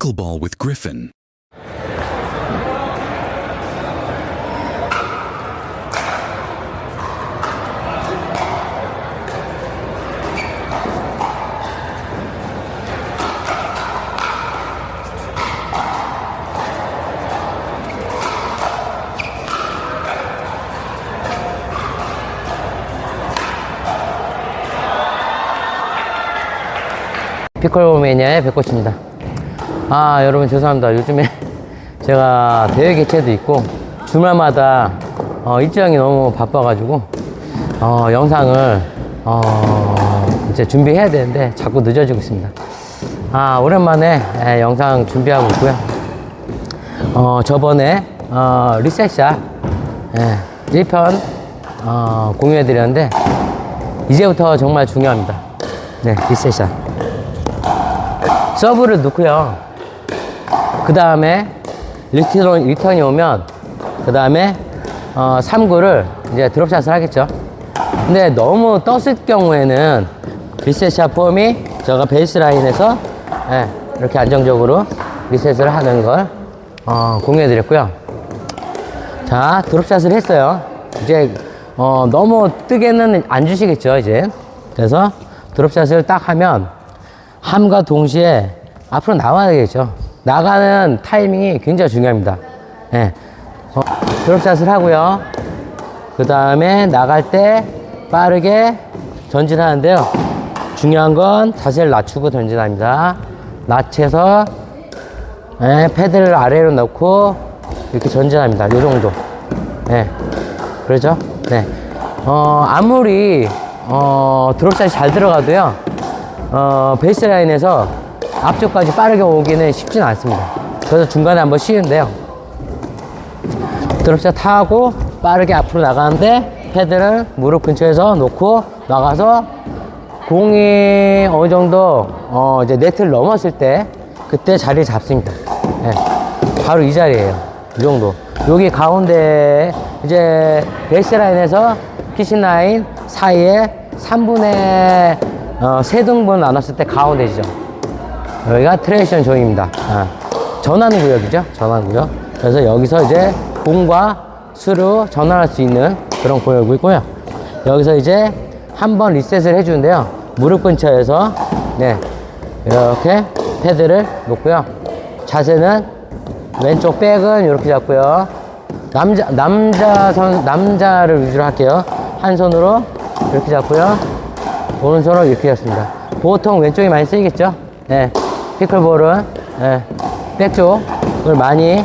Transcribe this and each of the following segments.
Pickleball with Griffin. 피컬 매니아의 백꽃입니다. 아, 여러분 죄송합니다. 요즘에 제가 대회 개최도 있고 주말마다 어, 일정이 너무 바빠가지고 어, 영상을 어, 이제 준비해야 되는데 자꾸 늦어지고 있습니다. 아, 오랜만에 예, 영상 준비하고 있고요. 어, 저번에 어, 리셋샷 예, 1편 어, 공유해 드렸는데 이제부터 정말 중요합니다. 네, 리셋샷. 서브를 넣고요. 그 다음에 리턴, 리턴이 오면 그 다음에 어, 3구를 이제 드롭샷을 하겠죠. 근데 너무 떴을 경우에는 리셋샷 폼이 제가 베이스 라인에서 예, 이렇게 안정적으로 리셋을 하는 걸 어, 공유해 드렸고요. 자, 드롭샷을 했어요. 이제 어, 너무 뜨게는 안 주시겠죠, 이제. 그래서 드롭샷을 딱 하면 함과 동시에 앞으로 나와야 되겠죠. 나가는 타이밍이 굉장히 중요합니다. 예. 어, 드롭샷을 하고요. 그 다음에 나갈 때 빠르게 전진하는데요. 중요한 건 자세를 낮추고 전진합니다. 낮춰서 예, 패드를 아래로 넣고 이렇게 전진합니다. 요 정도. 예. 그러죠? 네. 어, 아무리, 어, 드롭샷이 잘 들어가도요. 어, 베이스라인에서 앞쪽까지 빠르게 오기는 쉽지는 않습니다. 그래서 중간에 한번 쉬는데요. 드롭샷 타고 빠르게 앞으로 나가는데 패드를 무릎 근처에서 놓고 나가서 공이 어느 정도 어, 이제 네트를 넘었을 때 그때 자리 잡습니다. 예. 바로 이 자리예요. 이 정도. 여기 가운데 이제 베이스 라인에서 피신 라인 사이에 3분의 어, 세 등분 나눴을 때 가운데죠. 여기가 트레이션 존입니다. 아, 전환 구역이죠. 전환 구역. 그래서 여기서 이제 공과 수로 전환할 수 있는 그런 구역이고요. 여기서 이제 한 번 리셋을 해주는데요. 무릎 근처에서 네 이렇게 패드를 놓고요. 자세는 왼쪽 백은 이렇게 잡고요. 남자 남자 선 남자를 위주로 할게요. 한 손으로 이렇게 잡고요. 오른손으로 이렇게 잡습니다. 보통 왼쪽이 많이 쓰이겠죠? 네. 피클볼은 네. 백쪽을 많이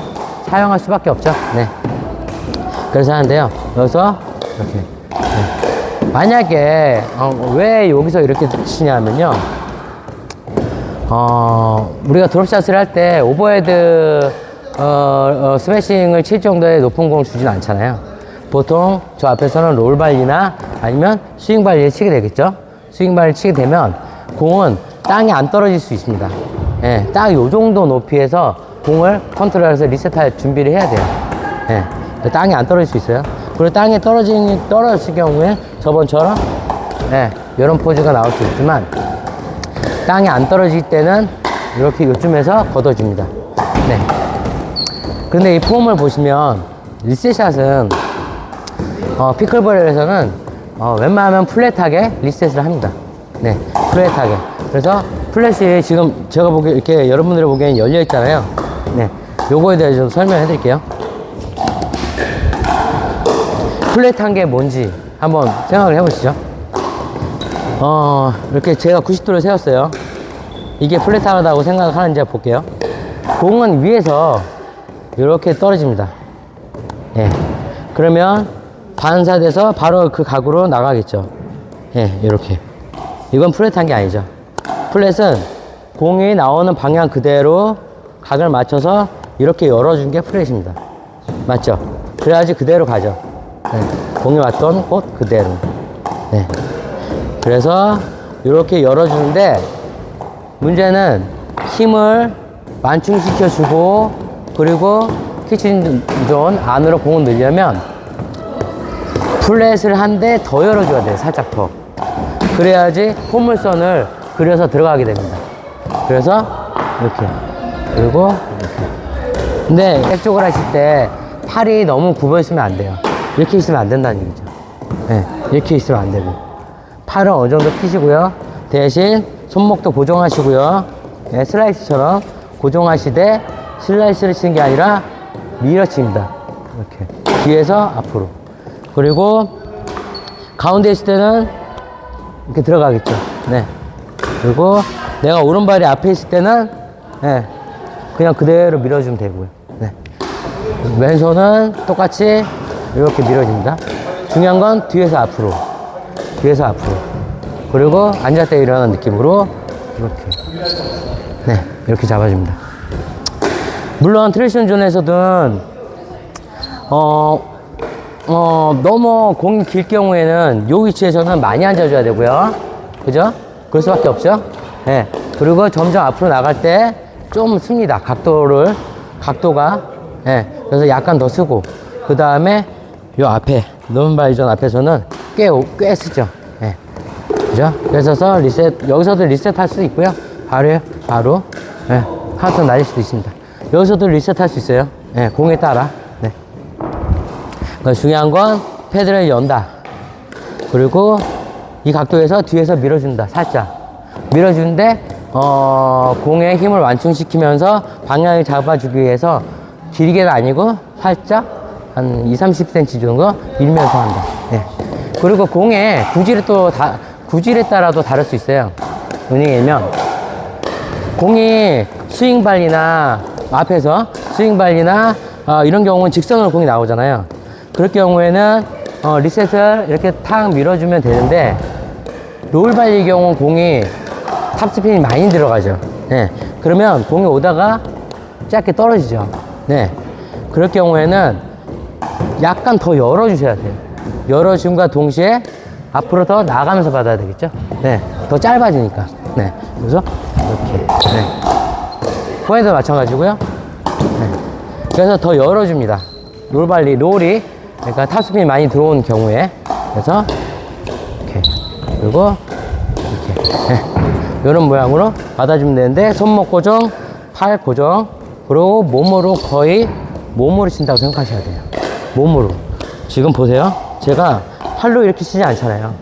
사용할 수밖에 없죠. 네. 그래서 하는데요. 여기서 이렇게. 네. 만약에 어, 왜 여기서 이렇게 치냐면요. 어, 우리가 드롭샷을 할 때 오버헤드 어, 어, 스매싱을 칠 정도의 높은 공을 주진 않잖아요. 보통 저 앞에서는 롤발리나 아니면 스윙발리를 치게 되겠죠. 스윙발리를 치게 되면 공은 땅에 안 떨어질 수 있습니다. 예, 딱요 정도 높이에서 공을 컨트롤해서 리셋할 준비를 해야 돼요. 예, 땅에 안 떨어질 수 있어요. 그리고 땅에 떨어지는, 떨어질 경우에 저번처럼 예, 이런 포즈가 나올 수 있지만 땅에 안 떨어질 때는 이렇게 요쯤에서 걷어줍니다. 네. 근데 이 폼을 보시면 리셋샷은 어, 피클볼에서는 어, 웬만하면 플랫하게 리셋을 합니다. 네, 플랫하게. 그래서 플랫이 지금 제가 보기 이렇게 여러분들이 보기엔 열려 있잖아요. 네, 요거에 대해서 좀 설명해 드릴게요. 플랫한 게 뭔지 한번 생각을 해보시죠. 어, 이렇게 제가 90도를 세웠어요. 이게 플랫하다고 생각하는지 볼게요. 공은 위에서 이렇게 떨어집니다. 예. 그러면 반사돼서 바로 그 각으로 나가겠죠. 예, 이렇게. 이건 플랫한 게 아니죠. 플랫은 공이 나오는 방향 그대로 각을 맞춰서 이렇게 열어준 게 플랫입니다. 맞죠? 그래야지 그대로 가죠. 네. 공이 왔던 곳 그대로. 네. 그래서 이렇게 열어주는데 문제는 힘을 만충시켜주고 그리고 키친존 안으로 공을 넣으려면 플랫을 한 대 더 열어줘야 돼요. 살짝 더. 그래야지 포물선을 그려서 들어가게 됩니다. 그래서 이렇게 그리고 이렇게. 근데 백쪽을 하실 때 팔이 너무 굽어 있으면 안 돼요. 이렇게 있으면 안 된다는 얘기죠. 네, 이렇게 있으면 안 되고. 팔은 어느 정도 피시고요. 대신 손목도 고정하시고요. 네, 슬라이스처럼 고정하시되 슬라이스를 치는 게 아니라 밀어칩니다. 이렇게. 뒤에서 앞으로. 그리고 가운데 있을 때는 이렇게 들어가겠죠. 네. 그리고 내가 오른발이 앞에 있을 때는 네, 그냥 그대로 밀어주면 되고요. 네. 왼손은 똑같이 이렇게 밀어줍니다. 중요한 건 뒤에서 앞으로. 뒤에서 앞으로. 그리고 앉았다 일어나는 느낌으로 이렇게. 네, 이렇게 잡아줍니다. 물론 트레이션 존에서는 어, 어, 너무 공이 길 경우에는 요 위치에서는 많이 앉아줘야 되고요. 그죠? 그럴 수밖에 없죠? 네. 그리고 점점 앞으로 나갈 때 좀 씁니다. 각도를, 각도가. 예. 그래서 약간 더 쓰고. 그 다음에 요 앞에, 노은바이전 앞에서는 꽤, 오- 꽤 쓰죠. 예. 그죠? 그래서 리셋, 여기서도 리셋 할 수 있고요. 바로, 바로, 예. 카운터 날릴 수도 있습니다. 여기서도 리셋 할 수 있어요. 예. 공에 따라. 네. 그러니까 중요한 건 패드를 연다. 그리고 이 각도에서 뒤에서 밀어준다. 살짝. 밀어주는데, 어, 공의 힘을 완충시키면서 방향을 잡아주기 위해서 길게는 아니고 살짝 한 2, 30cm 정도 밀면서 한다. 예. 그리고 공의 구질이 또 다, 구질에 따라도 다를 수 있어요. 은행이면 공이 스윙발이나 앞에서 스윙발이나 어, 이런 경우는 직선으로 공이 나오잖아요. 그럴 경우에는 어, 리셋을 이렇게 탁 밀어주면 되는데 롤발의 경우 공이 탑스핀이 많이 들어가죠. 네. 그러면 공이 오다가 짧게 떨어지죠. 네. 그럴 경우에는 약간 더 열어주셔야 돼요. 열어줌과 동시에 앞으로 더 나가면서 받아야 되겠죠? 네. 더 짧아지니까. 네. 그래서 이렇게. 네. 포인도 마찬가지고요. 네. 그래서 더 열어줍니다. 롤발리, 롤이. 그러니까 탑스핀이 많이 들어온 경우에. 그래서 이렇게. 그리고 이런 모양으로 받아주면 되는데 손목 고정, 팔 고정, 그리고 몸으로 거의 몸으로 친다고 생각하셔야 돼요. 몸으로. 지금 보세요. 제가 팔로 이렇게 치지 않잖아요.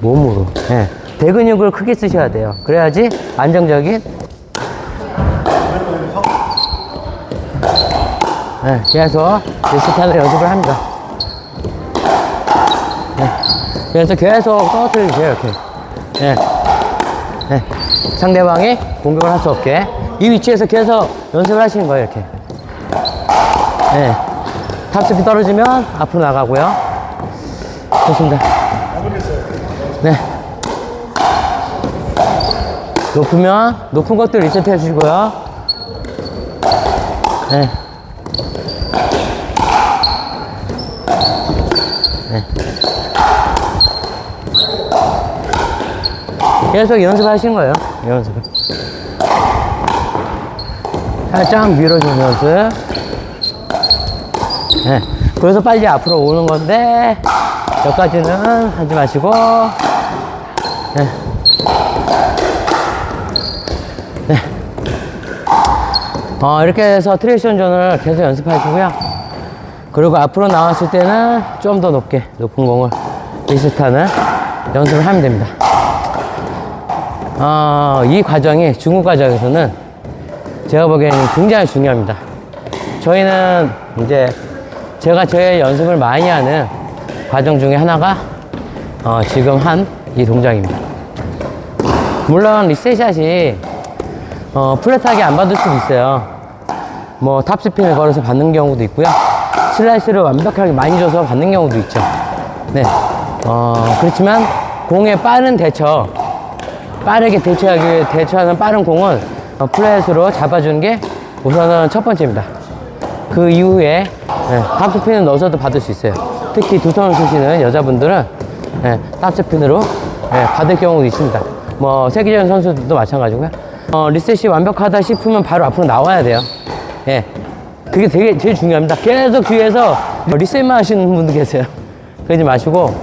몸으로. 예. 대근육을 크게 쓰셔야 돼요. 그래야지 안정적인. 예, 계속 리스타를 연습을 합니다. 예. 그래서 계속 떨어뜨려주세요, 이렇게. 예. 네. 상대방이 공격을 할 수 없게 이 위치에서 계속 연습을 하시는 거예요 이렇게 네. 탑스피 떨어지면 앞으로 나가고요 좋습니다 네 높으면 높은 것들 리셋 해 주시고요 네. 계속 연습하신 거예요. 연습을. 살짝 밀어주는 연습. 네. 그래서 빨리 앞으로 오는 건데, 여기까지는 하지 마시고, 네. 네. 어, 이렇게 해서 트레이션 존을 계속 연습하시고요. 그리고 앞으로 나왔을 때는 좀 더 높게, 높은 공을 리스트하는 연습을 하면 됩니다. 어, 이 과정이 중국 과정에서는 제가 보기에는 굉장히 중요합니다. 저희는 이제 제가 저의 연습을 많이 하는 과정 중에 하나가 어, 지금 한 이 동작입니다. 물론 리셋샷이 어, 플랫하게 안 받을 수도 있어요. 뭐 탑스핀을 걸어서 받는 경우도 있고요. 슬라이스를 완벽하게 많이 줘서 받는 경우도 있죠. 네. 어, 그렇지만 공의 빠른 대처, 빠르게 대처하기 위해 대처하는 빠른 공은 어, 플랫으로 잡아주는 게 우선은 첫 번째입니다. 그 이후에 예, 탑스핀을 넣어서도 받을 수 있어요. 특히 두 손을 쓰시는 여자분들은 예, 탑스핀으로 예, 받을 경우도 있습니다. 뭐 세계적인 선수들도 마찬가지고요. 어, 리셋이 완벽하다 싶으면 바로 앞으로 나와야 돼요. 예, 그게 되게 제일 중요합니다. 계속 뒤에서 리셋만 하시는 분도 계세요. 그러지 마시고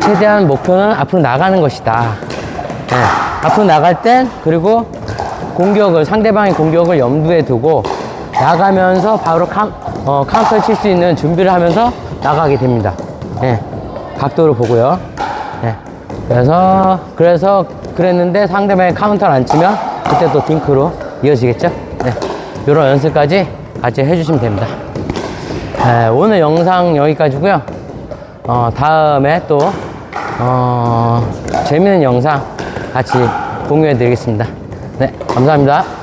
최대한 목표는 앞으로 나가는 것이다. 예, 앞으로 나갈 땐 그리고 공격을 상대방의 공격을 염두에 두고 나가면서 바로 카, 어, 카운터 칠수 있는 준비를 하면서 나가게 됩니다. 예, 각도를 보고요. 예, 그래서 그래서 그랬는데 상대방이 카운터를 안 치면 그때 또 딩크로 이어지겠죠. 네, 이런 연습까지 같이 해주시면 됩니다. 네, 오늘 영상 여기까지고요. 어, 다음에 또 어, 재밌는 영상 같이 공유해 드리겠습니다. 네, 감사합니다.